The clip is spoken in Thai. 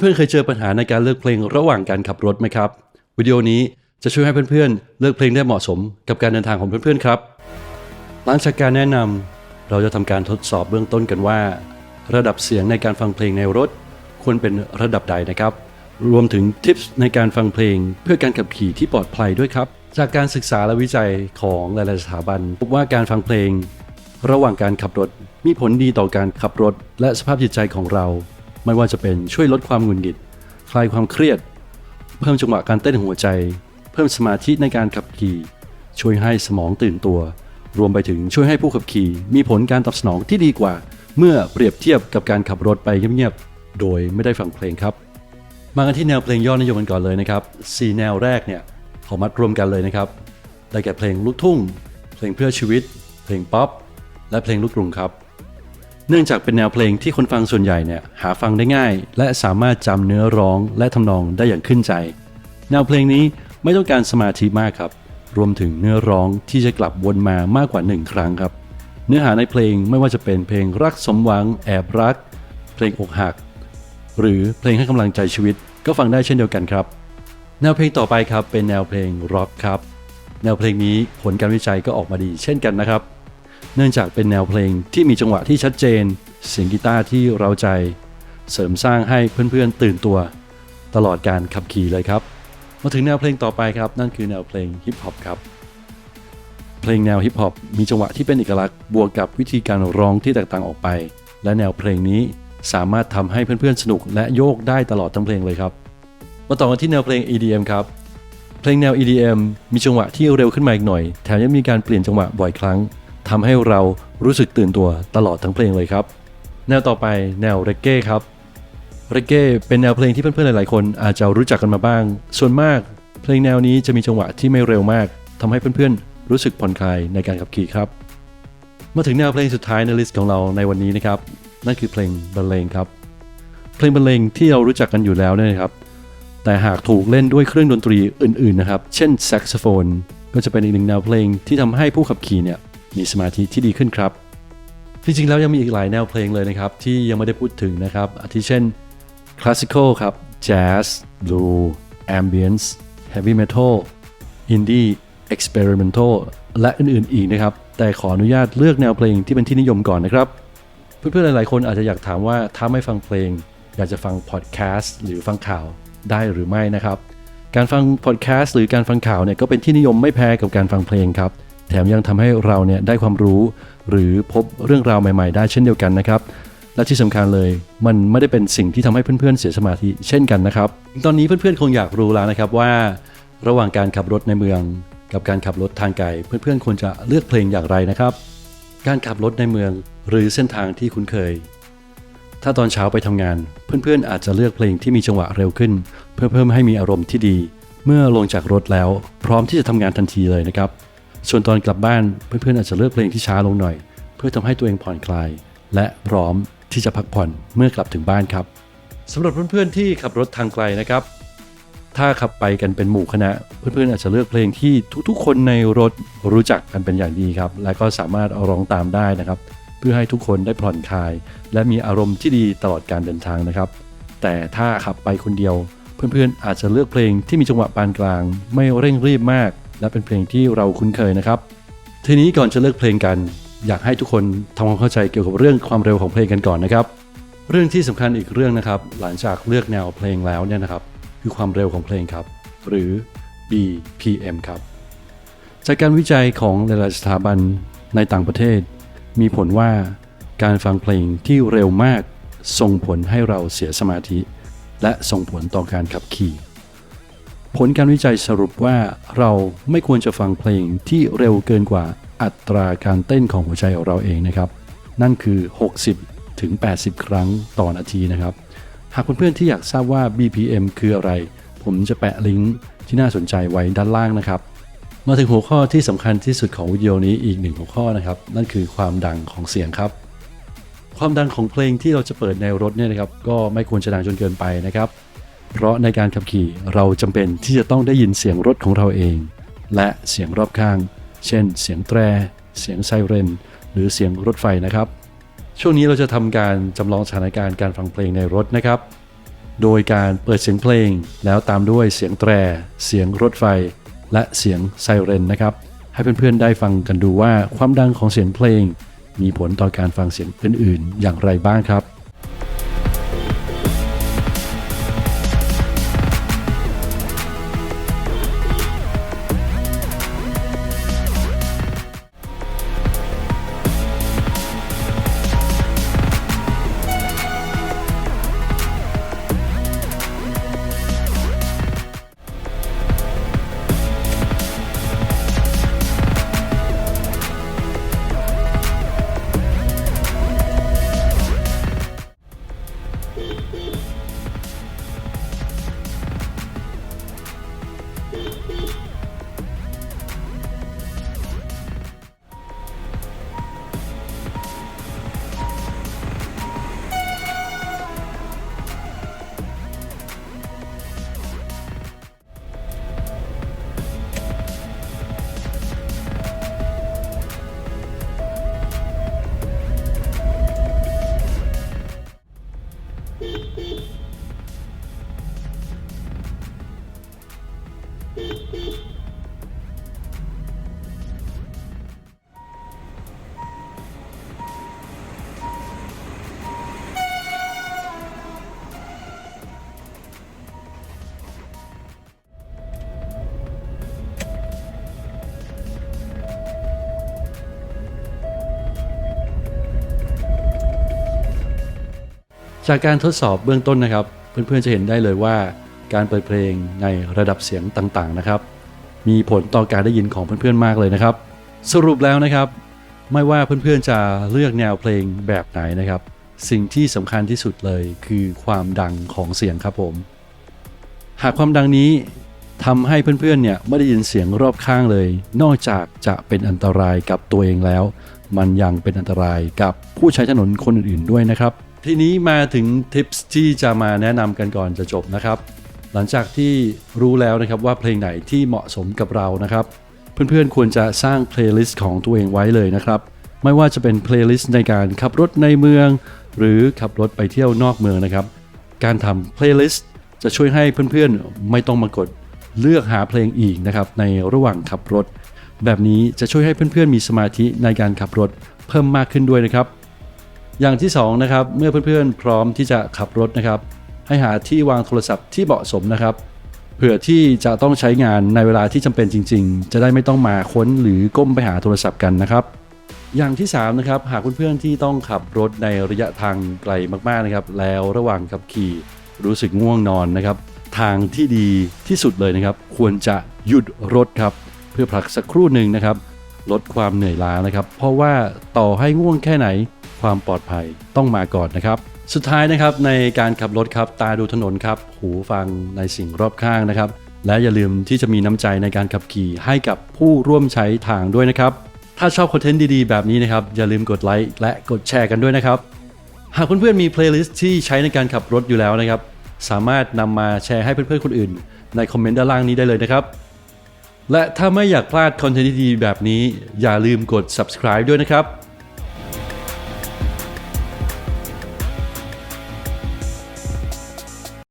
เพื่อนๆเคยเจอปัญหาในการเลือกเพลงระหว่างการขับรถไหมครับ วิดีโอนี้จะช่วยให้เพื่อนๆ เลือกเพลงได้เหมาะสมกับการเดินทางของเพื่อนๆครับ หลังจากการแนะนำเราจะทำการทดสอบเบื้องต้นกันว่า ระดับเสียงในการฟังเพลงในรถ ควรเป็นระดับใดนะครับ รวมถึงทิปส์ในการฟังเพลงเพื่อการขับขี่ที่ปลอดภัยด้วยครับ จากการศึกษาและวิจัยของหลายๆสถาบัน พบว่าการฟังเพลง ระหว่างการขับรถมีผลดีต่อการขับรถ และสภาพจิตใจของเรา ไม่ว่าจะเป็นช่วยลดความหงุดหงิด คลายความเครียด เพิ่มจังหวะการเต้นหัวใจ เพิ่มสมาธิในการขับขี่ ช่วยให้สมองตื่นตัว รวมไปถึงช่วยให้ผู้ขับขี่ มีผลการตอบสนองที่ดีกว่า เมื่อเปรียบเทียบกับการขับรถไปเงียบๆโดยไม่ได้ฟังเพลงครับ มากันที่แนวเพลงยอดนิยมกันก่อนเลยนะครับสี่แนวแรกเนี่ยขอมัดรวมกันเลยนะครับได้แก่เพลงลูกทุ่ง เพลงเพื่อชีวิต เพลงป๊อปและเพลงลูกกรุงครับ เนื่องจากเป็นแนวเพลงที่คนฟังส่วนใหญ่เนี่ยหาฟังได้ง่าย และสามารถจำเนื้อร้องและทำนองได้อย่างขึ้นใจ แนวเพลงนี้ไม่ต้องการสมาธิมากครับ รวมถึงเนื้อร้องที่จะกลับวนมามากกว่าหนึ่งครั้งครับ เนื้อหาในเพลงไม่ว่าจะเป็นเพลงรักสมหวัง แอบรัก เพลงอกหัก หรือเพลงให้กำลังใจชีวิต ก็ฟังได้เช่นเดียวกันครับ แนวเพลงต่อไปครับเป็นแนวเพลงร็อกครับ แนวเพลงนี้ผลการวิจัยก็ออกมาดี เช่นกันนะครับ เนื่องจากเป็นแนวเพลงที่มีจังหวะที่ชัดเจน เสียงกีตาร์ที่เราใจ เสริมสร้างให้เพื่อนๆตื่นตัว ตลอดการขับขี่เลยครับ มาถึงแนวเพลงต่อไปครับ นั่นคือแนวเพลงฮิปฮอปครับ เพลงแนวฮิปฮอปมีจังหวะที่เป็นเอกลักษณ์บวกกับวิธีการร้องที่แตกต่างออกไป และแนวเพลงนี้สามารถทำให้เพื่อนๆสนุกและโยกได้ตลอดทั้งเพลงเลยครับ มาต่อกันที่แนวเพลง EDM ครับ เพลงแนว EDM มีจังหวะที่เร็วขึ้นมาอีกหน่อย แถมยังมีการเปลี่ยนจังหวะบ่อยครั้ง ทำให้เรารู้สึกตื่นตัวตลอดทั้งเพลงเลยครับ แนวต่อไปแนวเรเก้ครับเรเก้เป็นแนวเพลงที่เพื่อนๆหลายๆคนอาจจะรู้จักกันมาบ้าง ส่วนมาก เพลงแนวนี้จะมีจังหวะที่ไม่เร็วมากทำให้เพื่อนๆรู้สึกผ่อนคลายในการขับขี่ครับ มาถึงแนวเพลงสุดท้ายในลิสต์ของเราในวันนี้นะครับ นั่นคือเพลงบรรเลงครับ เพลงบรรเลงที่เรารู้จักกันอยู่แล้วเนี่ยนะครับ แต่หากถูกเล่นด้วยเครื่องดนตรีอื่นๆนะครับ เช่นแซกโซโฟน ก็จะเป็นอีกหนึ่งแนวเพลงที่ทำให้ผู้ขับขี่เนี่ย มีสมาธิที่ดีขึ้นครับจริงๆแล้วยังมีอีกหลายแนวเพลงเลยนะครับ ที่ยังไม่ได้พูดถึงนะครับ อาทิเช่นคลาสสิคอลครับแจ๊สบลูแอมเบียนส์เฮฟวี่เมทัลอินดี้เอ็กซ์เพร์เมนทัลและอื่นๆอีกนะครับ แต่ขออนุญาตเลือกแนวเพลงที่เป็นที่นิยมก่อนนะครับ เพื่อนๆหลายๆคนอาจจะอยากถามว่าถ้าไม่ฟังเพลง อยากจะฟังพอดแคสต์หรือฟังข่าวได้หรือไม่นะครับ การฟังพอดแคสต์หรือการฟังข่าวเนี่ยก็เป็นที่นิยมไม่แพ้กับการฟังเพลงครับ แถมยังทำให้เราเนี่ยได้ความรู้ หรือพบเรื่องราวใหม่ๆ ได้เช่นเดียวกันนะครับ และที่สำคัญเลยมันไม่ได้เป็นสิ่งที่ทำให้เพื่อนๆเสียสมาธิเช่นกันนะครับ ตอนนี้เพื่อนๆคงอยากรู้แล้วนะครับว่า ระหว่างการขับรถในเมือง กับการขับรถทางไกลเพื่อนๆควรจะเลือกเพลงอย่างไรนะครับ การขับรถในเมืองหรือเส้นทางที่คุ้นเคยถ้าตอนเช้าไปทำงาน เพื่อนๆอาจจะเลือกเพลงที่มีจังหวะเร็วขึ้น เพื่อเพิ่มให้มีอารมณ์ที่ดี เมื่อลงจากรถแล้ว พร้อมที่จะทำงานทันทีเลยนะครับ ส่วนตอนกลับบ้านเพื่อนๆอาจจะเลือกเพลงที่ช้าลงหน่อย เพื่อทำให้ตัวเองผ่อนคลาย และพร้อมที่จะพักผ่อนเมื่อกลับถึงบ้านครับสำหรับเพื่อนๆที่ขับรถทางไกลนะครับ ถ้าขับไปกันเป็นหมู่คณะ เพื่อนๆอาจจะเลือกเพลงที่ทุกๆ คนในรถรู้จักกันเป็นอย่างดีครับ และก็สามารถเอาร้องตามได้นะครับ เพื่อให้ทุกคนได้ผ่อนคลาย และมีอารมณ์ที่ดีตลอดการเดินทางนะครับ แต่ถ้าขับไปคนเดียว เพื่อนๆอาจจะเลือกเพลงที่มีจังหวะปานกลาง ไม่เร่งรีบมาก และเป็นเพลงที่เราคุ้นเคยนะครับ ทีนี้ก่อนจะเลือกเพลงกัน อยากให้ทุกคนทำความเข้าใจเกี่ยวกับเรื่องความเร็วของเพลงกันก่อนนะครับ เรื่องที่สำคัญอีกเรื่องนะครับ หลังจากเลือกแนวเพลงแล้วเนี่ยนะครับ คือความเร็วของเพลงครับ หรือ BPM ครับ จากการวิจัยของหลายๆสถาบันในต่างประเทศ มีผลว่าการฟังเพลงที่เร็วมากส่งผลให้เราเสียสมาธิ และส่งผลต่อการขับขี่ ผลการวิจัยสรุปว่าเราไม่ควรจะฟังเพลงที่เร็วเกินกว่าอัตราการเต้นของหัวใจของเราเองนะครับ นั่นคือ 60 ถึง 80 ครั้งต่อนาทีนะครับ หากเพื่อนๆที่อยากทราบว่า BPM คืออะไร ผมจะแปะลิงก์ที่น่าสนใจไว้ด้านล่างนะครับ มาถึงหัวข้อที่สำคัญที่สุดของวิดีโอนี้อีกหนึ่งหัวข้อนะครับ นั่นคือความดังของเสียงครับ ความดังของเพลงที่เราจะเปิดในรถเนี่ยนะครับ ก็ไม่ควรจะดังจนเกินไปนะครับ เพราะในการขับขี่เราจำเป็นที่จะต้องได้ยินเสียงรถของเราเอง และเสียงรอบข้าง เช่น เสียงแตร เสียงไซเรน หรือเสียงรถไฟนะครับ ช่วงนี้เราจะทำการจำลองสถานการณ์การฟังเพลงในรถนะครับ โดยการเปิดเสียงเพลง แล้วตามด้วยเสียงแตร เสียงรถไฟ และเสียงไซเรนนะครับ ให้เพื่อนๆได้ฟังกันดูว่าความดังของเสียงเพลง มีผลต่อการฟังเสียงอื่นๆอย่างไรบ้างครับ จากการทดสอบเบื้องต้นนะครับ เพื่อนๆจะเห็นได้เลยว่า การเปิดเพลงในระดับเสียงต่างๆนะครับ มีผลต่อการได้ยินของเพื่อนๆมากเลยนะครับ สรุปแล้วนะครับ ไม่ว่าเพื่อนๆจะเลือกแนวเพลงแบบไหนนะครับ สิ่งที่สำคัญที่สุดเลยคือความดังของเสียงครับผม หากความดังนี้ทำให้เพื่อนๆเนี่ยไม่ได้ยินเสียงรอบข้างเลย นอกจากจะเป็นอันตรายกับตัวเองแล้ว มันยังเป็นอันตรายกับผู้ใช้ถนนคนอื่นๆด้วยนะครับ ทีนี้มาถึงทิปที่จะมาแนะนำกันก่อนจะจบนะครับ หลังจากที่รู้แล้วนะครับว่าเพลงไหนที่เหมาะสมกับเรานะครับ เพื่อนๆควรจะสร้างเพลย์ลิสต์ของตัวเองไว้เลยนะครับ ไม่ว่าจะเป็นเพลย์ลิสต์ในการขับรถในเมือง หรือขับรถไปเที่ยวนอกเมืองนะครับ การทำเพลย์ลิสต์จะช่วยให้เพื่อนๆไม่ต้องมากดเลือกหาเพลงอีกนะครับในระหว่างขับรถ แบบนี้จะช่วยให้เพื่อนๆมีสมาธิในการขับรถเพิ่มมากขึ้นด้วยนะครับ อย่างที่สองนะครับเมื่อเพื่อนๆพร้อมที่จะขับรถนะครับ ให้หาที่วางโทรศัพท์ที่เหมาะสมนะครับเผื่อที่จะต้องใช้งานในเวลาที่จำเป็นจริง ๆ จะได้ไม่ต้องมาค้นหรือก้มไปหาโทรศัพท์กันนะครับ อย่างที่3นะครับหากเพื่อนๆที่ต้องขับรถในระยะทางไกลมากๆนะครับ แล้วระหว่างขับขี่รู้สึกง่วงนอนนะครับ ทางที่ดีที่สุดเลยนะครับ ควรจะหยุดรถครับ เพื่อพักสักครู่หนึ่งนะครับ ลดความเหนื่อยล้านะครับ เพราะว่าต่อให้ง่วงแค่ไหนความปลอดภัยต้องมาก่อนนะครับ สุดท้ายนะครับในการขับรถครับตาดูถนนครับ หูฟังในสิ่งรอบข้างนะครับ และอย่าลืมที่จะมีน้ำใจในการขับขี่ให้กับผู้ร่วมใช้ทางด้วยนะครับ ถ้าชอบคอนเทนต์ดีๆ แบบนี้นะครับ อย่าลืมกดไลค์และกดแชร์กันด้วยนะครับ หากเพื่อนๆมีเพลย์ลิสต์ที่ใช้ในการขับรถอยู่แล้วนะครับ สามารถนำมาแชร์ให้เพื่อนๆคนอื่น ในคอมเมนต์ด้านล่างนี้ได้เลยนะครับ และถ้าไม่อยากพลาดคอนเทนต์ดีๆแบบนี้ อย่าลืมกด subscribe ด้วยนะครับ